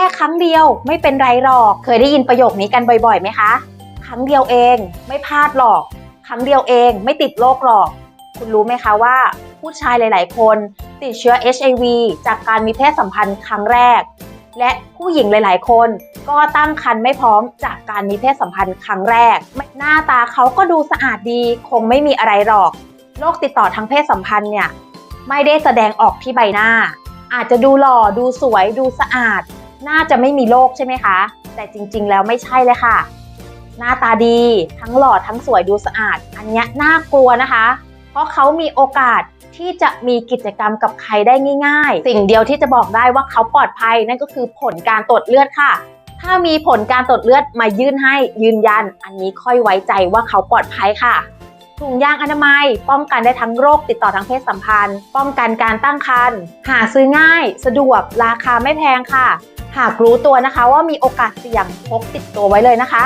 ค่ครั้งเดียวไม่เป็นไรหรอก เคยได้ยินประโยคนี้กันบ่อยๆไหมคะ ครั้งเดียวเองไม่พลาดหรอก ครั้งเดียวเองไม่ติดโรคหรอก คุณรู้ไหมคะว่า ผู้ชายหลาย ๆ คนติดเชื้อ HIV จากการมีเพศสัมพันธ์ครั้งแรก และผู้หญิงหลาย ๆ คนก็ตั้งครรภ์ไม่พร้อมจากการมีเพศสัมพันธ์ครั้งแรก หน้าตาเขาก็ดูสะอาดดีคงไม่มีอะไรหรอกโรคติดต่อทางเพศสัมพันธ์เนี่ยไม่ได้แสดงออกที่ใบหน้า อาจจะดูหล่อดูสวยดูสะอาด น่าจะไม่มีโรคใช่ไหมคะ แต่จริงๆ แล้วไม่ใช่เลยค่ะ หน้าตาดีทั้งหล่อทั้งสวยดูสะอาด อันเนี้ยน่ากลัวนะคะ เพราะเขามีโอกาสที่จะมีกิจกรรมกับใครได้ง่าย ๆ สิ่งเดียวที่จะบอกได้ว่าเขาปลอดภัยนั่นก็คือผลการตรวจเลือดค่ะ ถ้ามีผลการตรวจเลือดมายื่นให้ยืนยัน อันนี้ค่อยไว้ใจว่าเขาปลอดภัยค่ะถุงยางอนามัย ป้องกันได้ทั้งโรคติดต่อทางเพศสัมพันธ์ ป้องกันการตั้งครรภ์หาซื้อง่าย สะดวกราคาไม่แพงค่ะ หากรู้ตัวนะคะว่ามีโอกาสเสี่ยงพกติดตัวไว้เลยนะคะ